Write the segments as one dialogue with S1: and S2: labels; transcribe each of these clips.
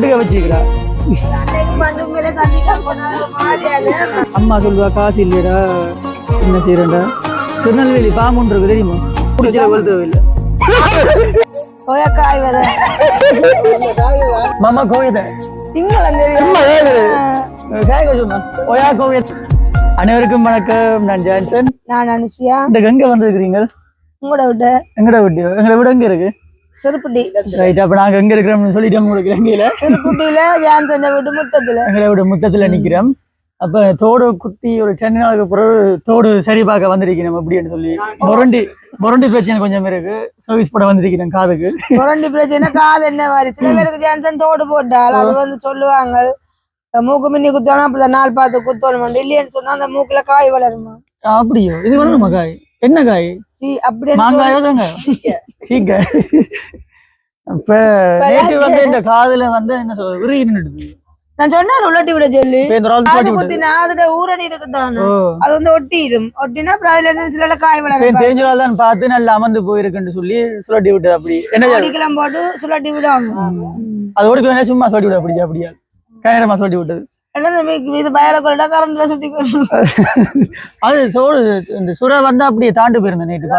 S1: வீட்டுக்கு வச்சுக்கிறா. அம்மா சொல்லுவா காசு இல்லையடா என்ன செய்யறேன்டா திருநெல்வேலி பாம்புன்னு இருக்கு தெரியுமா? பிடிச்சல வெளுத்து இல்லை
S2: கொயக்காய் விதை
S1: மாமா
S2: திங்களும் தெரியும்
S1: ஒயா கோயத் அனைவருக்கும் வணக்கம். நான் ஜான்சன்.
S2: நான் அனுஷியா.
S1: இந்த கங்கை வந்திருக்கிறீங்க.
S2: உங்களோட விட்டு
S1: எங்கட வீட்டு எங்கட வீடு எங்க இருக்கு?
S2: சிறுப்புட்டி
S1: ரைட் அப்ப நாங்க எங்க இருக்கிறோம்னு சொல்லிட்டோம் உங்களுக்கு
S2: ஜான்சன் வீட்டு முத்தத்துல.
S1: எங்கட வீடு முத்தத்துல நிக்கிறோம். அப்ப தோடு குத்தி ஒரு ரெண்டு நாளுக்கு பிறகு தோடு சரி பார்க்க வந்திருக்கிறோம் அப்படின்னு சொல்லி. முரண்டி முரண்டி பிரச்சனை கொஞ்சம் இருக்கு. சர்வீஸ் போட வந்திருக்கிறேன் காதுக்கு.
S2: புரண்டி பிரச்சனை காது என்ன மாதிரி? சில பேருக்கு ஜான்சன் தோடு போட்டால் அது வந்து சொல்லுவாங்க மூக்கு மின்னி குத்தோனா அப்படி நாள் பார்த்து குத்தணும் இல்லையேன்னு சொன்னா அந்த மூக்குல காய் வளருமா?
S1: அப்படியோ? இது காய்? என்ன காய்?
S2: சி
S1: மாங்காயோ தாங்க? சீக்க. அப்ப நேற்று வந்து இந்த காதுல வந்து என்ன சொல்றது விரி நின்றுடுது
S2: நான் சொன்னேன் உள்ளட்டி விட சொல்லி.
S1: இப்ப
S2: காது குத்தினா அதோட ஊரணி இருக்குதானே அது வந்து ஒட்டிடும். ஒட்டினா அப்புறம் அதுல இருந்து சில காய்
S1: இப்ப
S2: வளரும்
S1: தெரிஞ்சதால் தான் பார்த்து நல்லா அமர்ந்து போயிருக்குன்னு சொல்லி சுழட்டி விட்டது அப்படி. என்ன?
S2: அடிக்கலாம் போட்டு சுழட்டி விடும்.
S1: அது போய் சும்மா சொல்லி விட அப்படியா அப்படியா? கயிறமா சொல்லி விட்டது.
S2: இது பயர கொள்ளா கரண்ட்ல சுத்தி
S1: அது சோறு இந்த சுரை வந்து அப்படியே தாண்டு போயிருந்தேன் நேற்று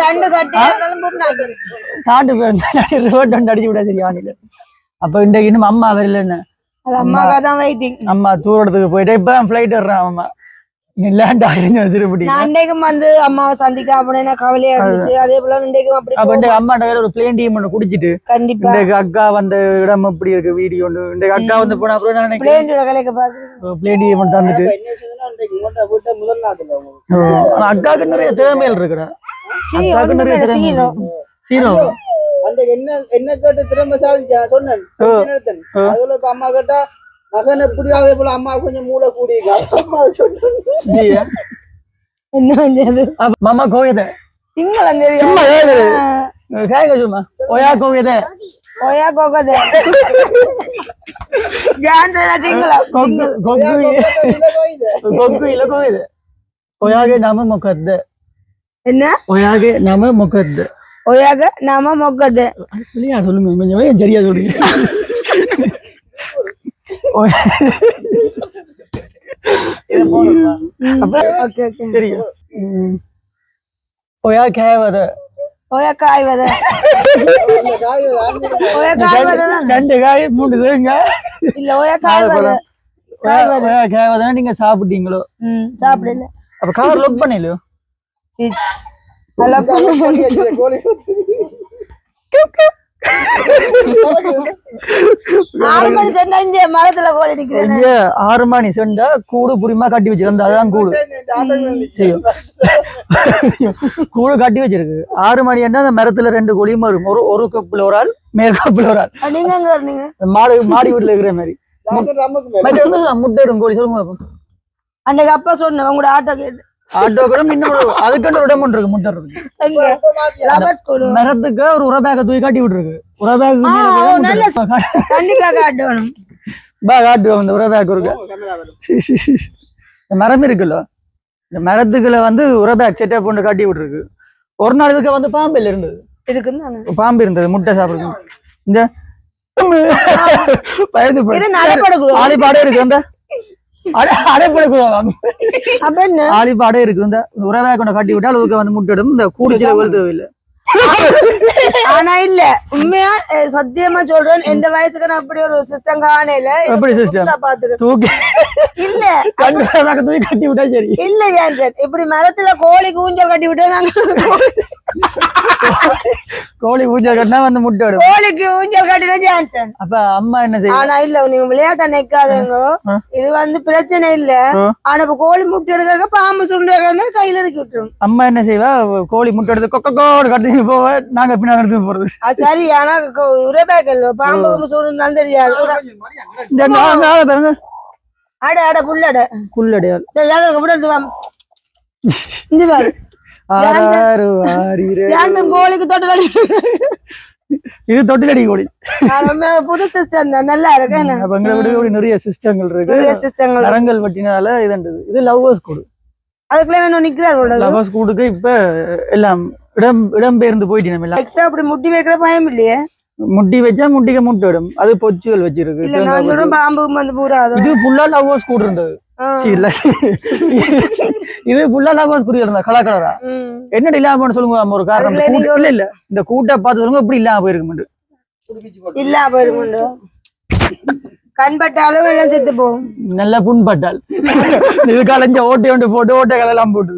S2: தண்டு கட்டி.
S1: தாண்டு போயிருந்தேன் ரோட் வந்து அடிச்சு விட சரி ஆணில அப்ப இன்றைக்கு இன்னும் அம்மா வரல என்ன
S2: அது அம்மாக்கா தான் வெயிட்டிங்
S1: அம்மா தூரத்துக்கு போயிட்டு இப்பதான் ஃபிளைட் வர்றான் அம்மா.
S2: அன்றைக்கும் வந்து அம்மாவை சந்திக்க அப்படின்னு கவலையா இருந்துச்சு அதே போல இன்றைக்கும் அப்படி
S1: அப்ப அம்மா வேற ஒரு பிளேன் டீம் ஒன்று குடிச்சிட்டு
S2: கண்டிப்பா
S1: அக்கா வந்த இடம் எப்படி இருக்கு வீடியோ இன்றைக்கு அக்கா வந்து போன அப்புறம் நான்
S2: பிளேன் கலைக்க பாக்குறேன்
S1: பிளேன் டீம் ஒன்று தந்துட்டு ஓ, ஆனா அக்காவுக்கு நிறைய திறமைகள் இருக்குடா சீரோ
S3: அந்த என்ன என்ன கேட்டு திரும்ப சாதிச்சா சொன்னேன். அதுல இப்ப அம்மா கேட்டா மகன் எப்படி அதே போல அம்மா கொஞ்சம் மூளை கூடியிருக்கா? அம்மா சொன்னேன்
S2: என்ன
S1: செஞ்சது மாமா கோயத
S2: சிங்களம் தெரியும்
S1: கேங்க சும்மா. ஒயா கோயத
S2: ஒயா கோகத. ஜான்சனா சிங்களம்
S1: கொங்கு கொங்கு இல்ல கோயத ஒயாகே நாம முகத்த
S2: என்ன?
S1: ஒயாகே நாம முகத்த
S2: ஒயாக நாம
S1: முகத்த சொல்லுங்க கொஞ்சம் சரியா
S2: சொல்லுங்க.
S1: சரியா. ஒயா கேவத
S2: ஓயா காய் வத. ஓயா காய் வத. தான்
S1: ரெண்டு காய் மூணு தேங்க
S2: இல்ல ஓயா காய் வத.
S1: ஒயா கேவதா நீங்க சாப்பிட்டீங்களோ?
S2: ம் சாப்பிடல.
S1: அப்ப கார் லாக் பண்ணலையோ
S2: சீச். ஹலோ மரத்துல கோழி நிக்குது
S1: ஆறு மணி செண்டா கூடு புரியுமா கட்டி வச்சிருந்தா? அதுதான் கூடு. கூடு கட்டி வச்சிருக்கு. ஆறு மணி என்ன அந்த மரத்துல ரெண்டு கோழியும் வரும். ஒரு ஒரு கப்புல ஒரு ஆள் மேல் கப்புல ஒரு ஆள்.
S2: நீங்க
S1: மாடு மாடி வீட்டுல இருக்கிற மாதிரி. முட்டை கோழி. சொல்லுங்க.
S2: அன்னைக்கு அப்பா சொன்னேன் உங்களோட ஆட்டோ கேட்டு.
S1: ஆட்டோ கூட இன்னும் ஒரு அதுக்கு ஒரு இடம் ஒன்று இருக்கு முட்டை இருக்கு.
S2: எங்க? லவர் ஸ்கூல்
S1: மரத்துக்கு ஒரு உர பேக்கை தூக்கி கட்டி விட்டுருக்கு. உர பேக்
S2: கண்டிப்பா காட்டணும்
S1: இந்த உர பேக் இருக்கு மரம் இருக்குல்ல? இந்த மரத்துக்குள்ள வந்து உர பேக் செட்டப் பண்ணி கட்டி விட்டுருக்கு. ஒரு நாள் இதுக்கு வந்து பாம்பு இருந்தது.
S2: இருக்குன்னு நானு.
S1: பாம்பு இருந்தது முட்டை சாப்பிடுறது இந்த பயந்து ஆளிப்பாடே இருக்கு அந்த அடை அடைப்படுக்குதோ
S2: அப்ப என்ன
S1: ஆளிப்பாடே இருக்கு. இந்த உறவை கொண்டு கட்டி விட்டால் அதுக்கு வந்து முட்டிடும். இந்த கூடிச்சில வெளுத்து இல்ல.
S2: ஆனா இல்ல. உண்மையா சத்தியமா சொல்றேன். எந்த வயசுக்கு நான் அப்படி ஒரு சிஸ்டம் காணையில
S1: எப்படி?
S2: பாத்துக்கிறேன்
S1: தூக்கி.
S2: இல்ல.
S1: கட்டி விட்டா சரி.
S2: இல்ல ஜான்சன் இப்படி மரத்துல கோழி ஊஞ்சல் கட்டி விட்டு நாங்க
S1: கோழி பூஜை கட்டினா வந்து முட்டை விடும்
S2: கோழிக்கு ஊஞ்சல் கட்டின ஜான்சன்
S1: அப்ப அம்மா என்ன செய்யும்?
S2: ஆனா இல்ல நீங்க விளையாட்ட நிக்காதீங்க. இது வந்து பிரச்சனை இல்ல. ஆனா இப்ப கோழி முட்டை எடுக்க பாம்பு சுண்டு கையில இறக்கி விட்டுரும்.
S1: அம்மா என்ன செய்வா? கோழி முட்டை எடுத்து கொக்க கோடு கட்டி போவ. நாங்க பின்னாடி எடுத்து போறது.
S2: அது சரி ஆனா உரபேக்கல் பாம்பு சுடுனாலும் தெரியாது.
S1: இந்த நாலு நாள் பாருங்க.
S2: அட அட புல்லட.
S1: குள்ளடையால்
S2: சரி யாரும் கூட எடுத்து வா. இந்த பாரு. கோழிக்கு தொட்டு கட்டி
S1: இது தொட்டிலடி கோழி
S2: புது சிஸ்டம் தான். நல்லா இருக்கு.
S1: எங்களை விட நிறைய சிஸ்டங்கள் இருக்கு.
S2: நிறைய சிஸ்டங்கள்.
S1: மரங்கள் வெட்டினால இதுன்றது இது லவ்வர்ஸ் கூடு.
S2: அதுக்குள்ள வேணும் நிக்கிறார்
S1: லவ்வர்ஸ் கூடுக்கு இப்ப எல்லாம் இடம் இடம்பெயர்ந்து போயிட்டு நம்ம
S2: எக்ஸ்ட்ரா அப்படி முட்டி வைக்கிற பயம் இல்லையே?
S1: முட்டி வச்சா முட்டிக்கு முட்டை விடும் அது பொச்சுகள் வச்சிருக்கு.
S2: பாம்பு வந்து பூரா
S1: இது ஃபுல்லா லவ்வர்ஸ் கூட இருந்தது. இல்ல. இது ஃபுல்லா லவ்வர்ஸ் குறி இருந்தா கலர் கலரா. என்னடி இல்லாம போன சொல்லுங்க ஒரு காரணம் இல்ல இல்ல. இந்த கூட்ட பார்த்து சொல்லுங்க இப்படி இல்லாம போயிருக்கு
S2: இல்ல போயிருமுண்டு கண்பட்டாலும் எல்லாம் செத்து போகும்.
S1: நல்ல புண்பட்டால். இது கலைஞ்ச ஓட்டை ஒன்று போட்டு ஓட்டை கலெல்லாம் போட்டு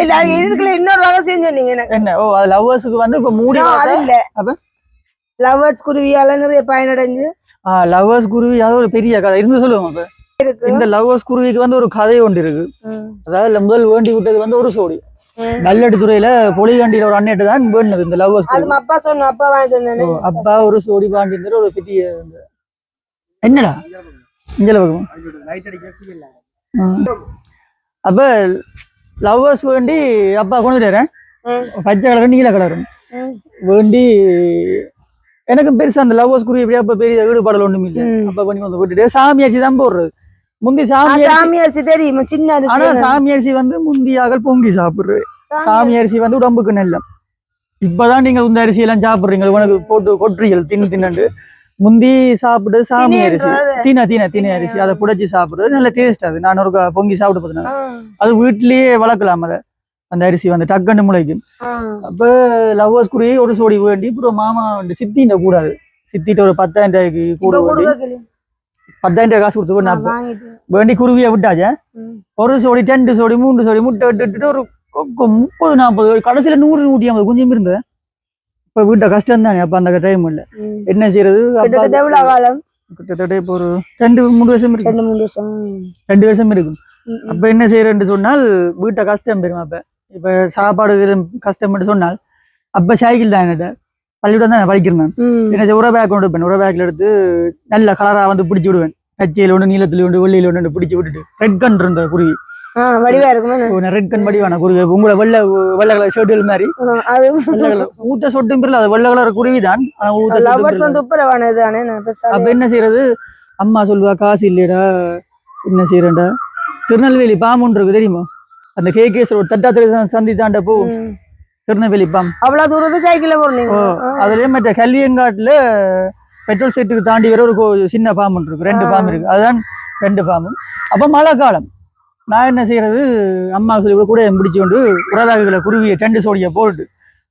S2: இல்ல அது இதுக்குள்ள இன்னொரு ரகசியம் சொன்னீங்க எனக்கு.
S1: என்ன? ஓ அது லவ்வர்ஸுக்கு வந்து இப்ப மூடி
S2: அது இல்ல
S1: அப்ப?
S2: லவர்ஸ் குருவியால நிறைய பயனடைஞ்சு.
S1: லவ்வர்ஸ் குருவி அது ஒரு பெரிய கதை. இருந்து சொல்லுவோம் அப்ப. இந்த லவ்வர்ஸ் குருவிக்கு வந்து ஒரு கதை ஒன்று இருக்கு. அதாவது முதல் வேண்டி விட்டது வந்து ஒரு சோடி
S2: ம்.
S1: கல்லடித்துறையில பொலிகண்டியில ஒரு அண்ணேட்டு தான் வேண்டினது இந்த லவ்வர்ஸ்
S2: அப்பா சொன்ன அப்பா வாங்கி
S1: அப்பா ஒரு சோடி பாண்டியர் ஒரு பெரிய என்னடா இஞ்சல பக்கம். அப்ப லவ்வர்ஸ் வேண்டி அப்பா கொண்டு வரேன்
S2: ம்.
S1: பச்சை கலரும் நீல கலரும். வேண்டி எனக்கு பெருசா அந்த லவ்வர்ஸ் குருவி எப்படியா அப்ப பெரிய ஈடுபாடல் ஒண்ணும் இல்லை. அப்பா பண்ணி வந்து விட்டுட்டு சாமி அரிசி தான் போடுறது முந்தி சாமி
S2: சாமி அரிசி தெரியுமா சின்ன
S1: ஆனா
S2: அரிசி
S1: சாமி அரிசி வந்து முந்தியாக பொங்கி சாப்பிடுறது. சாமி அரிசி வந்து உடம்புக்கு நல்லம் இப்பதான் நீங்க இந்த அரிசி எல்லாம் சாப்பிடுறீங்க. உனக்கு போட்டு கொட்டுறீங்க தின்னு தின்னு முந்தி சாப்பிட்டு சாமி அரிசி. தீன தீன தீன அரிசி. அதை புடைச்சி சாப்பிடுறது நல்ல டேஸ்ட் அது. நான் ஒரு பொங்கி சாப்பிட்டு பார்த்தேன் அது வீட்லயே வளர்க்கலாம் அதை. அந்த அரிசி வந்து டக்குன்னு முளைக்கும். அப்ப லவ்வர்ஸ் குருவி ஒரு சோடி வேண்டி அப்புறம் மாமா வந்து சித்திட்ட கூடாது. சித்திட்ட ஒரு பத்தாயிரம் ரூபாய்க்கு கூட வேண்டி. பத்தாயிரம் ரூபாய் காசு கொடுத்து நான். வேண்டி குருவியை விட்டாச்சே. ஒரு சோடி ரெண்டு சோடி மூன்று சோடி முட்டை விட்டு விட்டுட்டு ஒரு முப்பது நாற்பது கடைசியில நூறு நூற்றி ஐம்பது கொஞ்சம் இருந்தது இப்ப வீட்டை கஷ்டம் தானே அப்ப அந்த டைம் இல்ல. என்ன செய்யறது
S2: கிட்டத்தட்ட
S1: இப்போ ஒரு ரெண்டு மூணு வருஷம் இருக்கு
S2: ரெண்டு மூணு வருஷம்
S1: ரெண்டு வருஷம் இருக்கும். அப்ப என்ன செய்யறேன்னு சொன்னால் வீட்டை கஷ்டம் பெறும் அப்ப இப்ப சாப்பாடு கஷ்டம்னு சொன்னால் அப்ப சைக்கிள் தான் என்கிட்ட பள்ளிக்கூடம் தான் படிக்கிறேன் நான். என்ன உர பேக் கொண்டு வைப்பேன் உர பேக்ல எடுத்து நல்ல கலரா வந்து பிடிச்சி விடுவேன். பச்சையில ஒன்று நீளத்துல ஒன்று வெள்ளையில ஒன்று பிடிச்சி விட்டுட்டு ரெட் கன் இருந்த குருவி. ரெட் வடிவான உங்களை வெள்ளை வெள்ளை கலர் ஷர்ட்டுகள் மாதிரி. ஊத்த சொட்டும் அது வெள்ளை கலர் குருவி தான் அப்ப என்ன செய்யறது? அம்மா சொல்லுவா காசு இல்லையடா என்ன செய்யறேன்டா? திருநெல்வேலி பாம்புன்னு இருக்கு தெரியுமா? அந்த கே கேஸ் ரோட் தட்டாத்திர சந்தி தாண்ட போ
S2: ம்.
S1: திருநெல்வேலி பாம்பு
S2: அவ்வளவு தூரத்து சைக்கிள்ல போறீங்க
S1: ஓ அதுலயே மற்ற கல்வியங்காட்டுல பெட்ரோல் செட்டுக்கு தாண்டி வர ஒரு சின்ன பாம்பு இருக்கு. ரெண்டு. பாம்பு இருக்கு. அதுதான் ரெண்டு பாம்பு அப்ப மழை காலம். நான் என்ன செய்யறது? அம்மா சொல்லி கூட கூட பிடிச்சி கொண்டு உறவாகுகளை குருவியை டெண்டு சோடியை போட்டு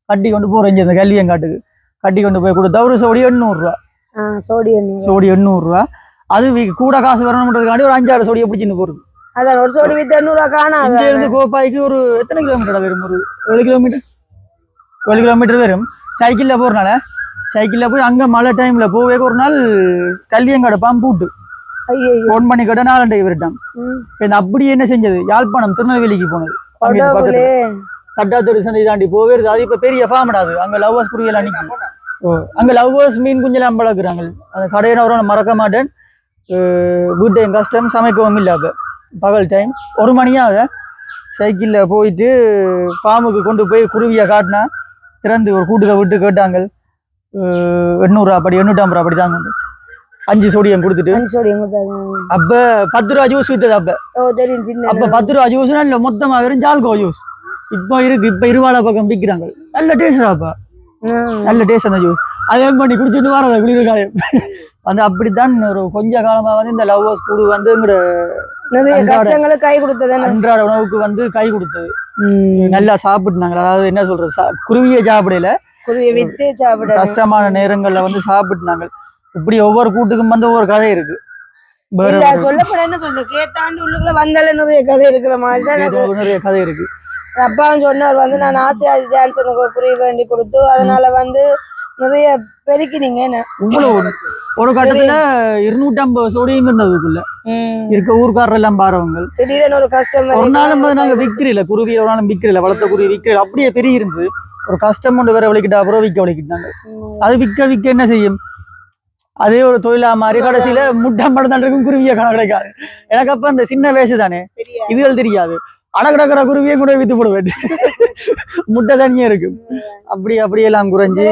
S1: கட்டி கொண்டு போறேன் இங்க இந்த கல்வியங்காட்டுக்கு கட்டி கொண்டு போய் கொடுத்தா ஒரு சோடி எண்ணூறுரூவா.
S2: ஆ, சோடி
S1: சோடி எண்ணூறுரூவா. அது வி- கூட காசு வரணுன்றதுக்காண்டி ஒரு அஞ்சாறு சோடியை பிடிச்சின்னு போறது.
S2: அதான் ஒரு சோடி வித்து எண்ணூறுவா காணாது
S1: இங்க இருந்து கோப்பாய்க்கு ஒரு எத்தனை கிலோமீட்டர் வரும் ஒரு? ஏழு கிலோமீட்டர் ஏழு கிலோமீட்டர் வரும். சைக்கிள்ல போறனால சைக்கிள்ல போய் அங்க மழை டைம்ல போவே ஒரு நாள் கல்வியங்காடு பாம்பு விட்டு
S2: ஐயோ
S1: ஃபோன் பண்ணி கேட்டா நாலண்டை விரட்டான். இந்த அப்படி என்ன செஞ்சது? யாழ்ப்பாணம் திருநெல்வேலிக்கு போனது. தட்டாத்தெரு சந்தை தாண்டி போவே இருக்கு. அது இப்ப பெரிய ஃபார்ம்டாது அங்க லவ்வர்ஸ் குருவியெல்லாம் நிக்கும். ஓ, அங்க லவ்வர்ஸ் மீன் குஞ்செல்லாம் வளர்க்குறாங்க. அந்த கடையில வர மறக்க மாட்டேன். அஹ் வீட்டையும் கஷ்டம் சமைக்கவும் இல்லை அப்ப. பகல் டைம் ஒரு மணியாக சைக்கிளில் போயிட்டு ஃபார்முக்கு கொண்டு போய் குருவியை காட்டினா திறந்து ஒரு கூட்டுக்க விட்டு கேட்டாங்க அஹ் எண்ணூறுரூவா அப்படி எண்ணூற்றம்பது ரூபா அப்படி தாங்க. அஞ்சு சோடியம் கொடுத்துட்டு.
S2: அஞ்சு சோடி எங்க
S1: அப்ப பத்து ரூபா ஜூஸ் வித்தது அப்ப.
S2: ஓ தெரியும் சின்ன
S1: அப்ப பத்து ரூபா ஜூஸ்னா இல்ல மொத்தமா வெறும் ஜால்கோ ஜூஸ் இப்போ இருக்கு இப்ப இருவாள பக்கம் விற்கிறாங்க நல்ல டேஸ்டாப்பா
S2: ம்.
S1: நல்ல டேஸ்ட் அந்த ஜூஸ் அதே பண்ணி குடிச்சிட்டு வரத குளிர் காயம் வந்து அப்படித்தான் ஒரு கொஞ்ச காலமா வந்து இந்த லவ்வர்ஸ் குழு வந்து
S2: கஷ்டங்களுக்கு கை கொடுத்தது
S1: அன்றாட உணவுக்கு வந்து கை கொடுத்தது. நல்லா சாப்பிட்டுனாங்க அதாவது என்ன சொல்றது குருவியை சாப்பிடல.
S2: குருவியை வித்து சாப்பிட
S1: கஷ்டமான நேரங்கள்ல வந்து சாப்பிட்டுனாங்க. இப்படி ஒவ்வொரு கூட்டுக்கும் வந்து ஒவ்வொரு கதை இருக்கு. வேற
S2: இல்ல
S1: ஒரு-
S2: சொல்லப்பட என்ன சொல்ற கேட்டாண்டு உள்ளுக்குள்ள வந்தால நிறைய கதை இருக்கிற மாதிரி தான்
S1: நிறைய கதை இருக்கு.
S2: அப்பாவும் சொன்னார் வந்து நான் ஆசையா டான்ஸ் எனக்கு ஒரு புரிய வேண்டி கொடுத்து அதனால வந்து நிறைய பெருக்கினீங்க.
S1: இவ்வளவு ஒரு- கட்டத்துல இருநூற்றம்பது சோடியம் இருந்ததுக்குள்ள இருக்க ஊர்க்காரர் எல்லாம் பாருவங்க
S2: திடீர்னு ஒரு கஷ்டம்
S1: ஒரு நாளும் நாங்க விக்கிறல குருவி ஒரு நாளும் விக்கிறல வளர்த்த குருவி விக்கிறல அப்படியே பெரிய இருந்தது ஒரு கஷ்டம் கொண்டு வேற விளைக்கிட்டா அப்புறம் விற்க விளைக்கிட்டாங்க. அது விற்க விற்க என்ன செய்யும்? அதே ஒரு தொழிலா மாதிரி கடைசியில முட்டை மட்டும் தான் இருக்கும் குருவியை கிடைக்காது எனக்கு அப்ப அந்த சின்ன வயசு தானே? இதுகள் தெரியாது. அடகிடக்கிற குருவியை கூட வித்து போடுவேன். முட்டை தனியா இருக்கும் அப்படி அப்படியெல்லாம் குறைஞ்சு.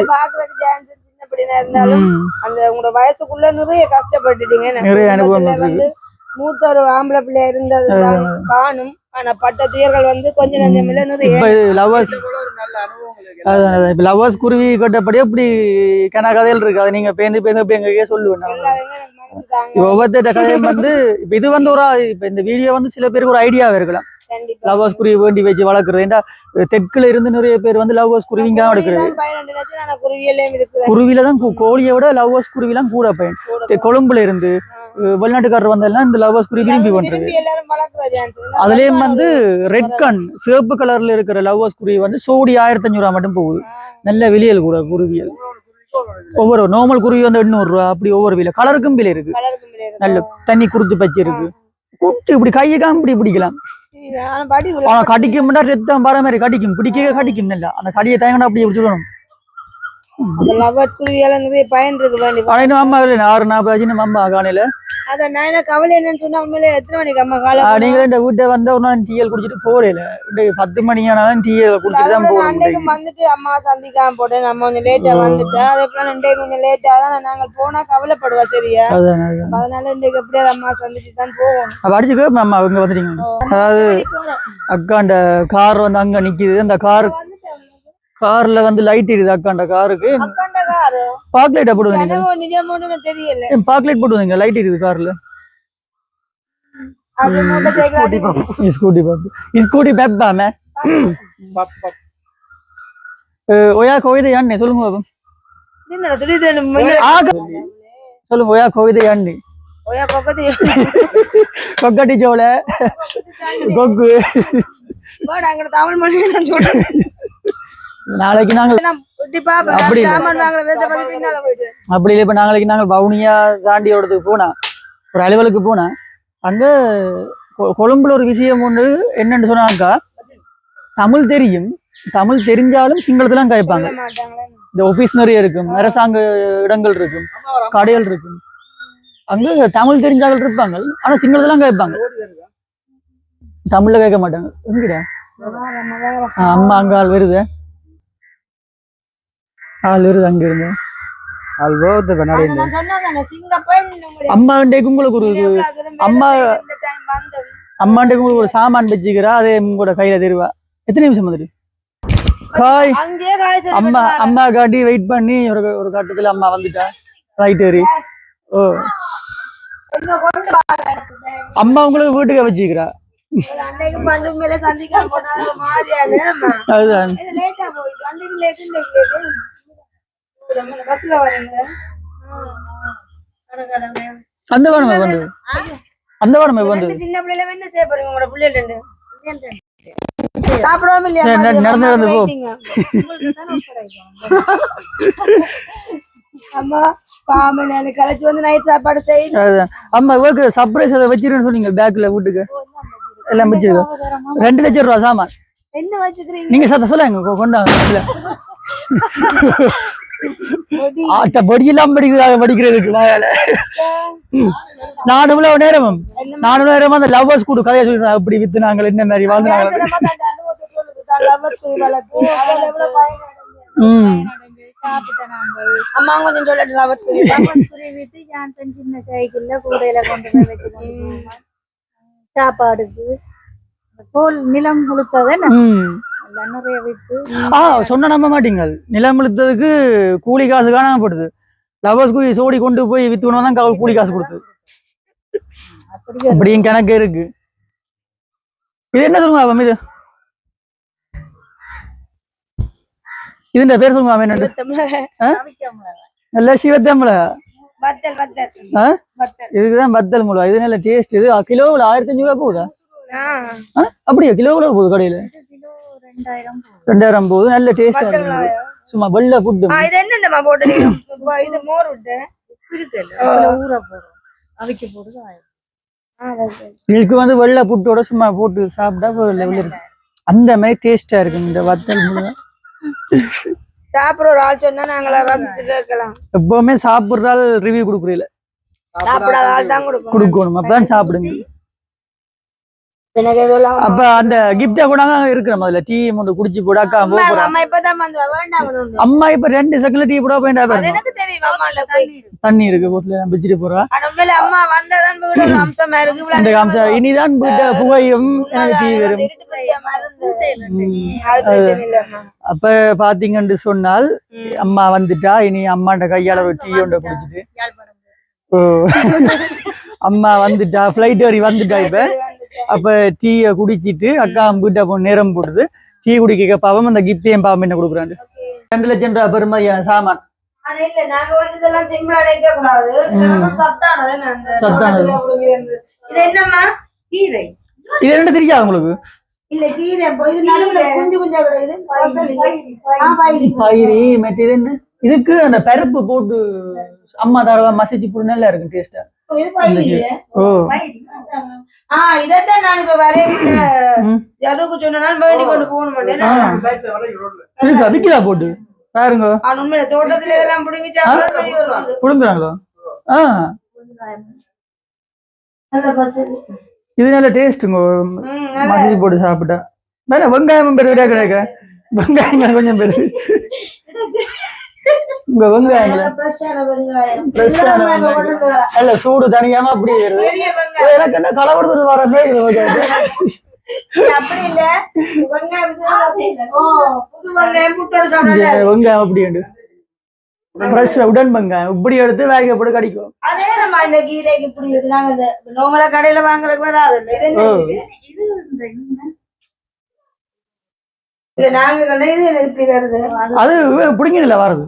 S2: அந்த உங்களோட வயசுக்குள்ள நிறைய கஷ்டப்பட்டுட்டீங்க?
S1: நிறைய அனுபவம்.
S2: வந்து மூத்த ஒரு ஆம்பளை பிள்ளை இருந்தது காணும். ஆனா பட்ட துயர்கள் வந்து கொஞ்ச நஞ்சம் இல்ல நிறைய
S1: லவ்வர்ஸ் குருவி கட்டப்படி அப்படி கன கதைகள் இருக்கு. அதை நீங்க பேந்து பேந்து போய் எங்கேயே சொல்லுவேன் ஒவ்வொருத்தட்ட கதையும் வந்து இப்ப இது வந்து ஒரு இப்ப இந்த வீடியோ வந்து சில பேருக்கு ஒரு ஐடியாவே இருக்கலாம்.
S2: கண்டிப்பா.
S1: லவ்வர்ஸ் குருவி வேண்டி வச்சு வளர்க்குறது. ஏன்டா தெற்குல இருந்து நிறைய பேர் வந்து குருவிங்க எடுக்கிறது.
S2: பன்னிரண்டு லட்சம் ஆனா குருவியெல்லாம் இருக்குது
S1: குருவில தான் கோழியை விட லவ்வர்ஸ் குருவிலாம் கூட பயன். கொழும்புல இருந்து வெளிநாட்டுக்காரர் வந்தெல்லாம் இந்த லவ்வர்ஸ் குருவி விரும்பி பண்றது அதுலயும் வந்து ரெட் கன் சிவப்பு கலர்ல இருக்கிற லவ்வர்ஸ் குருவி வந்து சோடி ஆயிரத்தி அஞ்சூறு ரூபா மட்டும் போகுது. நல்ல விலையல் கூட குருவியல் ஒவ்வொரு நார்மல் குருவி வந்து எண்ணூறு ரூபா அப்படி ஒவ்வொரு விலை. கலருக்கும் விலை இருக்கு. நல்ல தண்ணி குறுத்து பச்சை இருக்கு கூப்பிட்டு இப்படி கையை காம்பி பிடிக்கலாம். கடிக்கும் முன்னாடி ரத்தம் மாதிரி கடிக்கும். பிடிக்க கடிக்கும் நல்லா அந்த கடியை தயங்கினா அப்படி இப்படி சொல்லணும். நீங்க இந்த வீட்டை வந்த நாள் டீயல் குடிச்சிட்டு போறேல இந்த பத்து மணி ஆனாலும் டீயல் குடிச்சிட்டு தான்
S2: வந்துட்டு அம்மா சந்திக்காம போட்டேன். நம்ம கொஞ்சம் லேட்டா வந்துட்டா அதே போல இன்றைக்கு கொஞ்சம் லேட்டா தான் நாங்கள் போனா கவலைப்படுவா சரியா?
S1: அதான் அதான்.
S2: அதனால இன்றைக்கு எப்படியாவது அம்மா சந்திச்சு தான் போவோம்
S1: அம்மா இங்க வந்துட்டீங்க. அதாவது அக்காண்ட கார் வந்து அங்க நிக்குது. அந்த கார் கார்ல வந்து லைட் இருக்குது அக்காண்ட காருக்கு. பார்க் லைட்டா போடுவீங்க
S2: தெரியல.
S1: பார்க் லைட் போடுவீங்க லைட் இருக்குது கார்ல. ஸ்கூட்டி பார்த்து ஸ்கூட்டி
S3: பப் பப்
S1: ஒயா கோவிதை சொல்லுங்க ஆ, சொல்லுங்க ஒயா கோவிதை
S2: பக்கத்து
S1: கொக்கட்டி சோள கொக்கு.
S2: தமிழ் மொழி நான் சொல்றேன்.
S1: நாளைக்கு நாங்கள் அப்படி அப்படி இல்லை இப்ப நாளைக்கு நாங்கள் பவுனியா தாண்டியோடத்துக்கு போனா ஒரு அலுவலுக்கு போனா அங்க கொழும்புல ஒரு விஷயம் ஒன்று என்னன்னு சொன்னாக்கா தமிழ் தெரியும். தமிழ் தெரிஞ்சாலும் சிங்களத்துலாம் கேட்பாங்க. இந்த ஆபீஸ் நிறைய இருக்கும் அரசாங்க இடங்கள் இருக்கும் கடைகள் இருக்கும். அங்க தமிழ் தெரிஞ்சார்கள் இருப்பாங்க ஆனா சிங்களத்துலாம் கேட்பாங்க. தமிழ்ல கேட்க மாட்டாங்க. எங்கடா? அம்மா அங்க ஆள் வருது. ஆள் வருது அங்க இருந்து ஆள் வருது கண்ணாடி
S2: அது நான் சொன்னதானே சிங்க பெண் உங்களுடைய
S1: அம்மா உங்களுக்கு ஒரு அம்மா-
S2: வேலை செய்து இந்த time வந்தோம்.
S1: அம்மாண்ட உங்களுக்கு ஒரு சாமான் வச்சுக்கிறா அதே உங்களோட கையில தருவா. எத்தனை நிமிஷம் வந்துட்டு
S2: சொல்லி
S1: அம்மா அம்மா காட்டி வெயிட் பண்ணி ஒரு ஒரு கட்டத்துல அம்மா வந்துட்டா. ரைட் ஏறி. ஓ. அம்மா உங்களுக்கு வீட்டுக்கு வச்சுக்கிறா. அதுதான்.
S2: பஸ்ல வரீங்க
S1: அந்த வானமே வந்து அந்த வானமே வந்து
S2: சின்ன பிள்ளைல என்ன செய்ய போறீங்க உங்களோட பிள்ளைல ரெண்டு சாப்பிடாம இல்லையா?
S1: நடந்து போ.
S2: அம்மா எனக்கு கழிச்சு வந்து நைட் சாப்பாடு செய்யுது
S1: அம்மா இவருக்கு சர்ப்ரைஸ் அதை வச்சிருன்னு சொன்னீங்க பேக்ல வீட்டுக்கு. எல்லாம் வச்சிருக்கோம். ரெண்டு லட்சம் ரூபா சாமான்.
S2: என்ன வச்சுக்கிறீங்க?
S1: நீங்க சத்த சொல்லுங்க கொண்டாங்க. ஆட்ட படியெல்லாம் படிக்கிறதாக படிக்கிறதுக்கு வாயால. நானும் இவ்வளவு நேரமும் நானும் நேரமா அந்த லவ்வர்ஸ் கூட கதையை சொல்லிடுறேன் அப்படி வித்து நாங்கள் என்ன மாதிரி வாழ்ந்தாங்க
S2: அம்மா கொஞ்சம் குருவி.
S4: குருவிட்டு ஜான்சன் சின்ன சைக்கிள்ல கூடையில கொண்டு போய் வச்சு கொண்டு போவோம். சாப்பாடுக்கு. கோல் நிலம் கொடுத்ததை
S1: ஆ சொன்ன நம்ப மாட்டீங்க நிலம் இழுத்ததுக்கு கூலி காசு காணாமப்படுது லவர்ஸ் கூலி சோடி கொண்டு போய் வித்துணும் தான் கூலி காசு
S4: அப்படி
S1: அப்படியும் கணக்கு இருக்கு. இது என்ன சொல்லுங்க அவன் இது? இதுன்ற பேர் சொல்லுங்க அவன் என்ன நல்ல?
S2: வத்தல்
S1: இதுக்குதான் பத்தல் முளா இது நல்ல டேஸ்ட் இது கிலோவில் ஆயிரத்தி அஞ்சு ரூபா போகுதா? அப்படியா? கிலோவில் போகுது கடையில?
S4: ரெண்டாயிரம்.
S1: போகுது நல்ல டேஸ்டா? சும்மா வெள்ளை ஃபுட்டு
S2: ஆ, இது போட்டுறீங்க இப்ப இது மோர் விட்டு
S4: ஊற அவிக்க.
S1: இதுக்கு வந்து வெள்ளை புட்டோட சும்மா போட்டு சாப்பிட்டா லெவல் இருக்கு. அந்த மாதிரி டேஸ்டா இருக்கு இந்த வத்தல்
S2: சாப்பிடுற ஒரு ஆள் சொன்னா நாங்கள ரசிச்சு கேட்கலாம்.
S1: எப்பவுமே சாப்பிடுறால் ரிவ்யூ கொடுக்குறீல
S2: சாப்பிடாத ஆள் தான் கொடுக்கணும்.
S1: அப்பதான் சாப்பிடுங்க. அப்ப அந்த கிஃப்ட கூட இருக்கிற முதல்ல டீ ஒன்று குடிச்சு
S2: அம்மா
S1: போறா.
S2: அம்மா இப்பதான் வந்து வேண்டாம் ஒண்ணு.
S1: அம்மா இப்ப ரெண்டு செகண்ட்ல டீ போட போயிட்டா தண்ணி இருக்கு. வச்சுட்டு போறா.
S2: அம்சமா
S1: இனிதான் புகையும் எனக்கு டீ வரும். அப்ப பாத்தீங்கன்னு சொன்னால் அம்மா வந்துட்டா இனி அம்மாண்ட கையால ஒரு டீ ஒன்றை குடிச்சிட்டு. அம்மா வந்துட்டா ஃப்ளைட் வரி வந்துட்டா இப்ப. அப்ப டீயை குடிச்சிட்டு அக்கா வீட்டை போ நேரம் போடுது. டீ குடிக்க பாவம் அந்த கிஃப்டையும் பாவம் என்ன கொடுக்குறாங்க ரெண்டு லட்சம் ரூபாய் பெருமையான சாமான்.
S2: என்ன. இது என்னம்மா? கீரை.
S1: இது ரெண்டு தெரியாது உங்களுக்கு?
S2: இல்ல கீரை. கிடையாது?
S1: இதுக்கு அந்த பருப்பு போட்டு அம்மா தரவா மசிச்சு போட்டு நல்லா இருக்கு டேஸ்டா
S2: இது பயிறு.
S1: ஓ.
S2: ஆ இதைத்தான் நான் இப்ப வரைய
S1: ம்.
S2: எதுக்கு சொன்னாலும் வேண்டி கொண்டு
S1: விக்குதா போட்டு. பாருங்க.
S2: அவன் உண்மையில தோட்டத்துல இதெல்லாம் பிடுங்கி சாப்பிட வெளிய வருது
S1: புடுங்குறாங்களோ? ஆ.
S2: நல்ல பசலி.
S1: இது நல்ல டேஸ்ட்டுங்க மசிச்சு போட்டு சாப்பிட்டா. வேற வெங்காயம் பெருவிடா கிடைக்க வெங்காயங்கள் கொஞ்சம் பெரு
S2: fresh-ஆன வெங்காயம்.
S1: இல்ல சூடு தனியாம அப்படி. எனக்கு என்ன கலவரத்துல வர மாதிரி.
S2: அப்படி இல்ல. வெங்காயம்
S1: அப்படி உண்டு. ஃப்ரெஷ் உடன் வெங்காயம். இப்படி எடுத்து வேக போட்டு கடிக்கும்.
S2: அதே நம்ம இந்த கீரைக்கு இப்படி நாங்க இந்த நார்மலா கடையில வாங்குறதுக்கு வராது இது நாங்க
S1: அது பிடிங்கல வருது.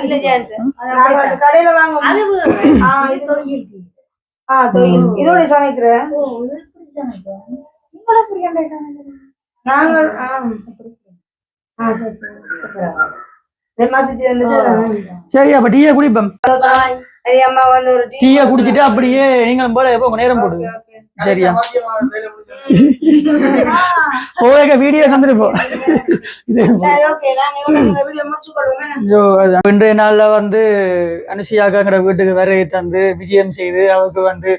S2: இல்ல ஜான்ஸ் நாங்க அந்த கடையில வாங்க ஆ இது ஆ தொழில் இதோட சமைக்கிறேன் நாங்க ஆ. ஆ, சரி,
S1: அப்ப டீயை குடிப்போம்.
S2: அம்மா வந்து ஒரு டீ
S1: டீயை குடிச்சிட்டு அப்படியே நீங்களும் போல எப்போ நேரம் போடுது சரியா? ஓகே. வீடியோ அதான். இன்றைய நாள்ல வந்து அனுஷியாக்காங்கிற வீட்டுக்கு வரையை தந்து விஜயம் செய்து அவருக்கு வந்து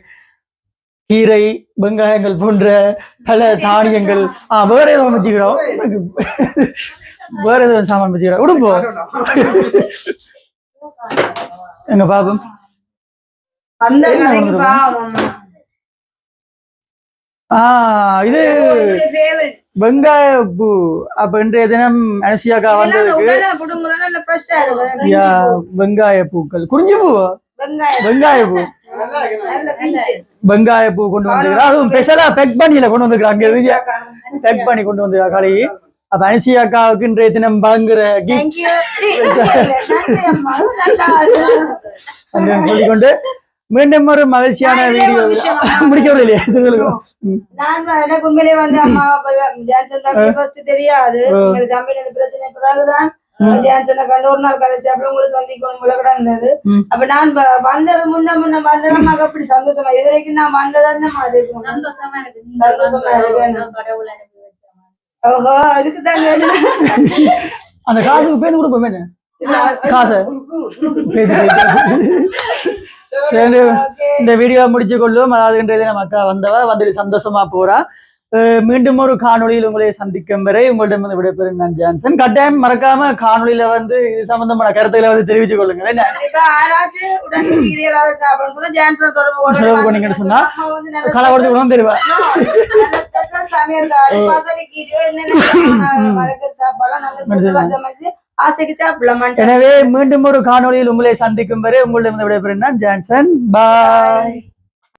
S1: கீரை வெங்காயங்கள் போன்ற பல தானியங்கள் ஆ வேற ஏதோ வச்சுக்கிறோம் வேற ஏதோ சாமான் வச்சுக்கிறோம் உடுப்போ எங்க பாப்போம்
S2: அந்த கடைக்கு? பாவம்
S1: இது வெங்காய பூ. அப்ப இன்றைய தினம் அனுஷியாக்கா வந்ததுக்கு வெங்காய பூக்கள். குறிஞ்சி பூ
S2: வெங்காயம்.
S1: வெங்காய பூ. வெங்காய பூ கொண்டு வந்துருக்கா அதுவும் ஸ்பெஷலா பெக் பண்ணியில கொண்டு வந்துருக்கா அங்க பெக் பண்ணி கொண்டு வந்துருக்கா காலை அப்ப அனுசி அக்காவுக்கு இன்றைய தினம் வாங்குற கிஃப்ட் சொல்லிக்கொண்டு மீண்டும் ஒரு மகிழ்ச்சியான வீடியோ. முடிக்கிறது இல்லையா சொல்லுங்க.
S2: நான் எனக்கு உண்மையிலேயே வந்து அம்மா ஜான்சன் ஃபர்ஸ்ட் தெரியாது. உங்களுக்கு தம்பி இந்த பிரச்சனை பிறகுதான் ஜான்சனை கண்டு ஒரு நாள் கதைச்சு அப்புறம் உங்களுக்கு சந்திக்கணும் போல கிடந்தது
S1: ம்.
S2: அப்ப நான் வந்தது முன்ன முன்ன வந்ததம்மா அப்படி சந்தோஷமா இது வரைக்கும் நான் வந்ததான்னு மாதிரி இருக்கும்
S4: சந்தோஷமா இருக்கு
S2: சந்தோஷமா இருக்கு. ஓஹோ அதுக்கு தான்.
S1: அந்த காசுக்கு பேருந்து கொடுப்போம் என்ன காசு. சரி
S2: Okay.
S1: இந்த வீடியோ முடிச்சு கொள்ளும் அதாவது இன்றைய தினம் அக்கா வந்தவ வந்துட்டு சந்தோஷமா போறா மீண்டும் ஒரு காணொளியில் உங்களை சந்திக்கும் வரை உங்களிடம் வந்து விடைபெறும் நான் ஜான்சன் கட்டாயம் மறக்காம காணொளியில வந்து இது சம்பந்தமான கருத்துக்களை வந்து தெரிவிச்சு கொள்ளுங்க என்ன
S2: சாப்பிடணும்னு சொன்னா தொடர்பு
S1: கலவரத்துக்கு கூட தெரிவா
S2: நல்ல
S1: எனவே மீண்டும் ஒரு காணொளியில் உங்களை சந்திக்கும் வரை உங்களிடம் விடைபெறும் நான் ஜான்சன். பாய்